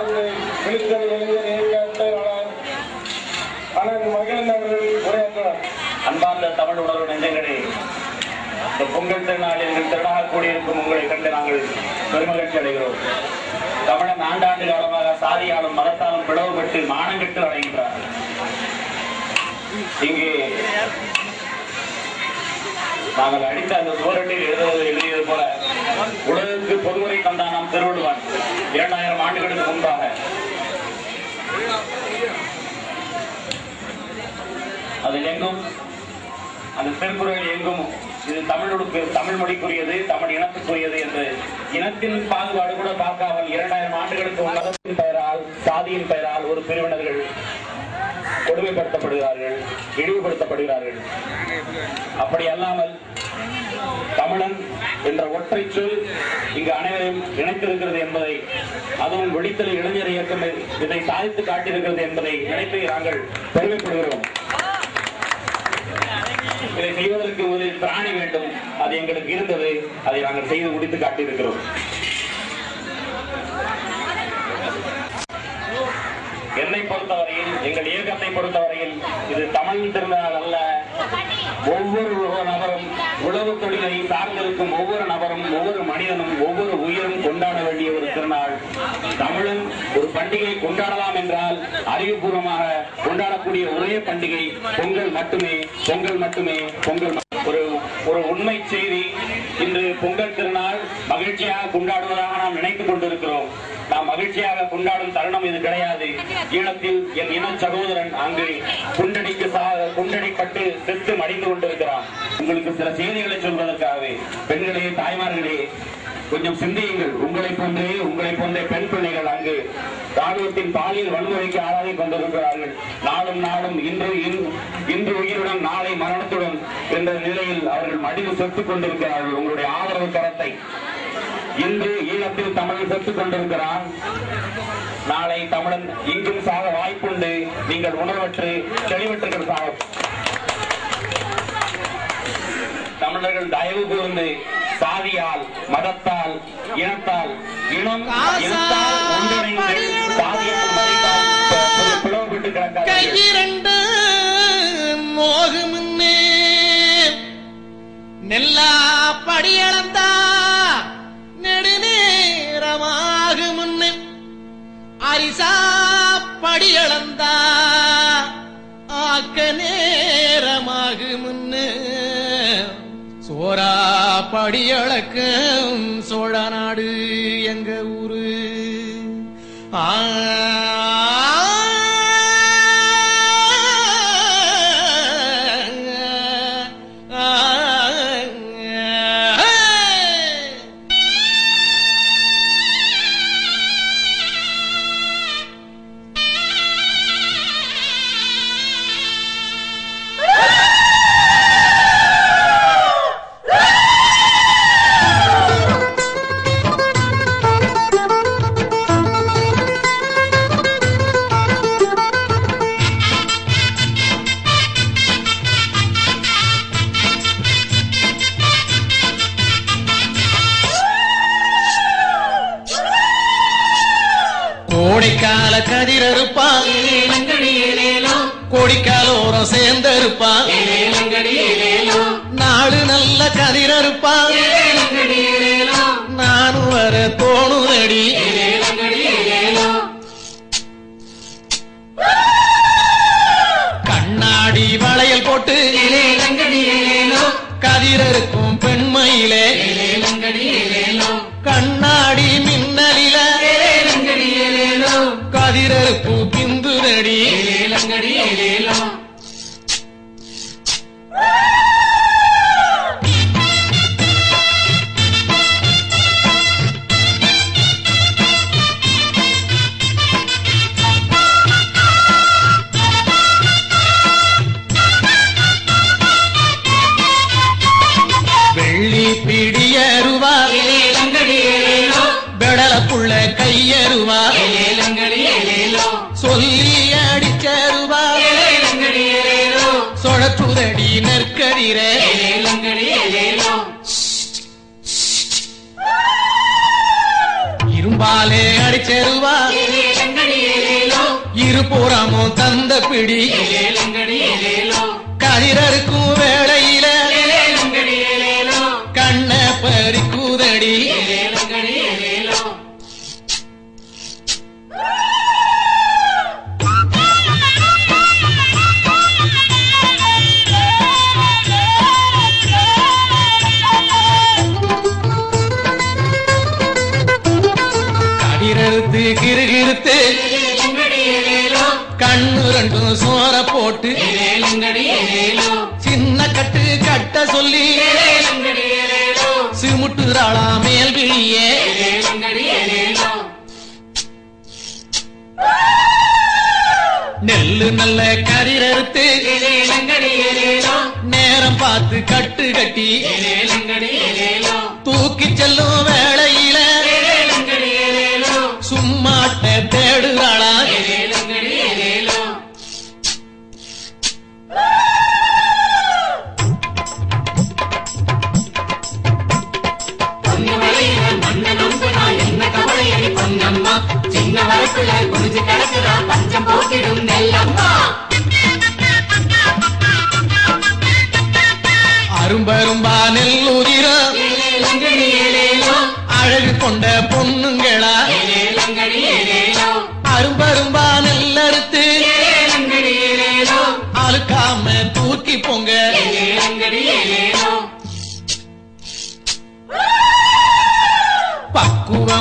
அருமை விழுத்தல் இளைஞர் இயக்க அண்ணன் மகிழன் அவர்கள் அன்பார்ந்த தமிழ் உணர்வு நெஞ்சங்களே இந்த பொங்கல் திருநாளில் எங்கள் கூடியிருக்கும் உங்களை கண்டு நாங்கள் பெருமகிழ்ச்சி அடைகிறோம். தமிழன் ஆண்டாண்டு காலமாக சாதியாலும் மதத்தாலும் பிளவுபட்டு மானங்கெட்டு அடைகின்றார். இங்கே நாங்கள் அடித்த அந்த சுவரட்டில் எழுதுவது எழுதியது போல உலகுக்கு பொதுமுறை தந்தான் நாம் திருவள்ளுவன். இரண்டாயிரம் ஆண்டுகளுக்கு முன்பாக. அதில் எங்கும் அந்த திருக்குறள் எங்கும் இது தமிழுக்கு தமிழ் மொழிக்குரியது தமிழ் இனத்துக்குரியது என்று இனத்தின் பாகுபாடு கூட பார்க்காமல் இரண்டாயிரம் ஆண்டுகளுக்கு மதத்தின் பெயரால் சாதியின் பெயரால் ஒரு பிரிவினர்கள் கொடுமைப்படுத்தப்படுகிறார்கள் இழிவுபடுத்தப்படுகிறார்கள். அப்படி அல்லாமல் தமிழன் என்ற ஒற்றை சொல் இங்கு அனைவரையும் இணைத்திருக்கிறது என்பதை அதுவும் விழித்தல் இளைஞர் இயக்கம் இதை சாதித்து காட்டியிருக்கிறது என்பதை நினைத்து நாங்கள் பெருமைப்படுகிறோம். இதை செய்வதற்கு முதலில் பிராணி வேண்டும். அது எங்களுக்கு இருந்தது. அதை நாங்கள் செய்து முடித்து காட்டியிருக்கிறோம். என்னை பொறுத்தவரையில் எங்கள் இயக்கத்தை பொறுத்தவரையில் இது தமிழ் திருநாள் அல்ல ஒவ்வொரு உழவு தொழிலை சார்ந்திருக்கும் ஒவ்வொரு நபரும் ஒவ்வொரு மனிதனும் ஒவ்வொரு உயிரும் கொண்டாட வேண்டிய ஒரு திருநாள் தமிழன் ஒரு பண்டிகை கொண்டாடலாம் என்றால் அறிவுபூர்வமாக கொண்டாடக்கூடிய ஒரே பண்டிகை பொங்கல் மட்டுமே பொங்கல் மட்டுமே பொங்கல் மட்டுமே. ஒரு ஒரு உண்மை செய்தி இன்று பொங்கல் திருநாள் மகிழ்ச்சியாக கொண்டாடுவதாக நாம் நினைத்துக் கொண்டிருக்கிறோம். நாம் மகிழ்ச்சியாக கொண்டாடும் தருணம் இது கிடையாது. ஈழத்தில் என் இன சகோதரன் அங்கு குண்டடிக்கு குண்டடிப்பட்டு செத்து மடிந்து கொண்டிருக்கிறான். உங்களுக்கு சில செய்திகளை சொல்வதற்காகவே பெண்களே தாய்மார்களே கொஞ்சம் சிந்தியுங்கள். உங்களை போன்றே உங்களை போன்ற பெண் பிள்ளைகள் அங்கு ராணுவத்தின் பாலியல் வன்முறைக்கு ஆளாகி கொண்டிருக்கிறார்கள். நாளும் நாளும் இன்று இன்- இன்று உயிருடன் நாளை மரணத்துடன் என்ற நிலையில் அவர்கள் மடிந்து செத்துக் கொண்டிருக்கிறார்கள். உங்களுடைய ஆதரவு கரத்தை. இன்று ஈழத்தில் தமிழன் செத்துக் கொண்டிருக்கிறான். நாளை தமிழன் இங்கும் சாக வாய்ப்புண்டு. நீங்கள் உணர்வற்று தெளிவற்றுகள் சாக தமிழர்கள் தயவு கூர்ந்து சாதியால் மதத்தால் இனத்தால் இனம் ஒன்றிணைந்து பிளவுபட்டு கையிரண்டு மோகுமுன்னே நெல்லா படியளந்தா நெடுநேரமாக முன்னே அரிசா படியளந்தா ஆக்க நேரமாக முன்னே போரா படியளக்கும் சோழ நாடு எங்க ஊரு? ஆ கோடைக்கால கதிரறுப்பான் கோடிக்காலோரம் சேர்ந்திருப்பான் நாடு நல்ல கதிரறுப்பான் நானும் வர தோணுதடி. கண்ணாடி வளையல் போட்டு. கதிரறுக்கும் நற்கதிரே இரும்பாலே அடிச்சருவா. இருபுறமும் தந்த பிடி. கதிரருக்கும் வேலை சோர போட்டு சின்ன கட்டு கட்ட சொல்லி சிமுட்டுறாளா மேல் விழியே. நெல்லு நல்ல கரிரறுத்து நேரம் பார்த்து கட்டு கட்டி தூக்கி செல்லும் வேளையில சும்மாட்ட தேடு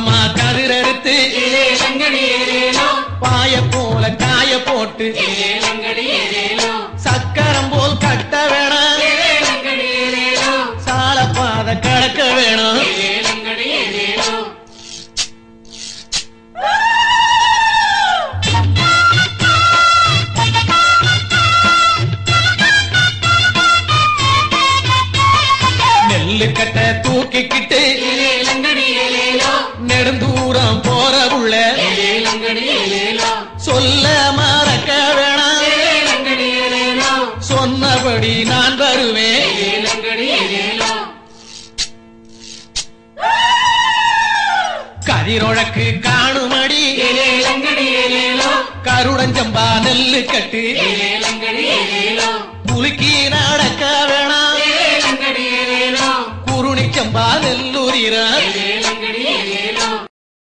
மாமா கதிரறுத்து பாய போல காய போட்டு சொல்ல மறக்க வேணாம். சொன்னபடி நான் வருவேன். கதிரொழக்கு காணுமடி. கருடஞ்சம்பா நெல்லு கட்டு.